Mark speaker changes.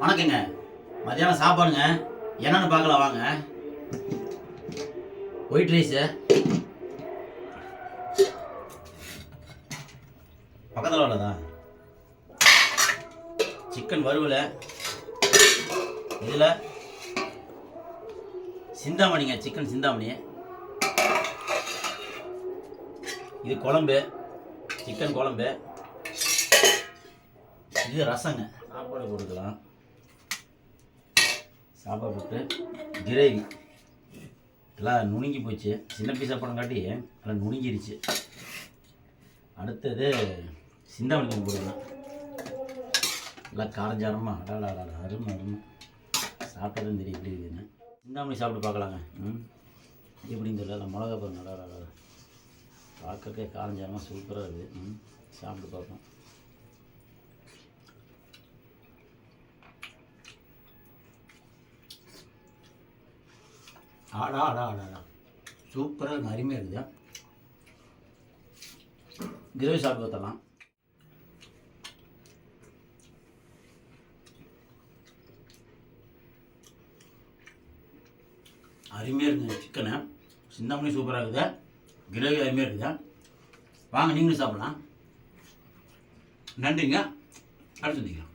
Speaker 1: வணக்கங்க. மத்தியானம் சாப்பாடுங்க. என்னன்னு பார்க்கலாம் வாங்க. ஒயிட் ரைஸு பக்கத்தில் உள்ளதா? சிக்கன் வறுவல. இதில் சிந்தாமணிங்க சிக்கன் சிந்தாமணி. இது குழம்பு. சிக்கன் குழம்பு. இது ரசங்க. சாப்பாடு கொடுக்கலாம். சாப்பாடு போட்டு கிரேவி எல்லாம் நுணுங்கி போச்சு. சின்ன பீஸாக படங்காட்டி எல்லாம் நுணுங்கிருச்சு. அடுத்தது சிந்தாமணி கொஞ்சம் போட்டுக்கலாம் எல்லாம் காரஞ்சாரமாக அடாடா அருமை அருமை சாப்பிட்டதும் தெரியும் எப்படி இருக்குதுன்னு சிந்தாமணி சாப்பிட்டு பார்க்கலாங்க ம் எப்படின்னு தெரியல மிளகா பாருங்க அடாடா பார்க்கறதுக்கே காரஞ்சாரமாக சூப்பராக இருக்குது ம் சாப்பிட்டு பார்ப்போம் ஆடா ஆடா ஆடா சூப்பராக அருமையாக இருக்குது கிரேவி சாப்பிட்டு பார்த்தலாம் அருமையாக இருக்குது சிக்கனு சிந்தாமணி சூப்பராக இருக்குது. கிரேவி அருமையாக இருக்குது. வாங்க நீங்களும் சாப்பிடலாம். நன்றிங்க. அடுத்து நீங்கள்